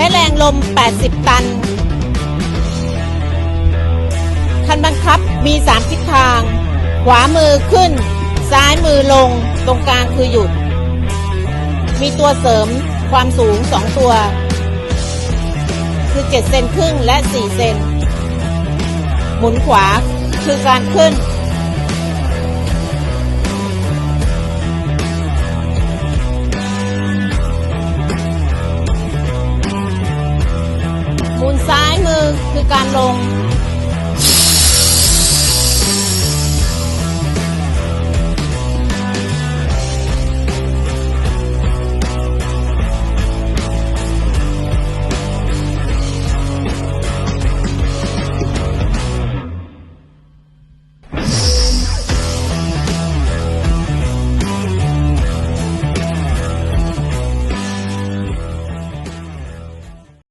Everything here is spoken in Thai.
แม่แรงลม 80 ตัน คันบังคับมี 3 ทิศทาง ขวามือขึ้น ซ้ายมือลง ตรงกลางคือหยุด มีตัวเสริมความสูง 2 ตัว คือ 7 เซนครึ่งและ 4 เซน หมุนขวาคือการขึ้น คือการลง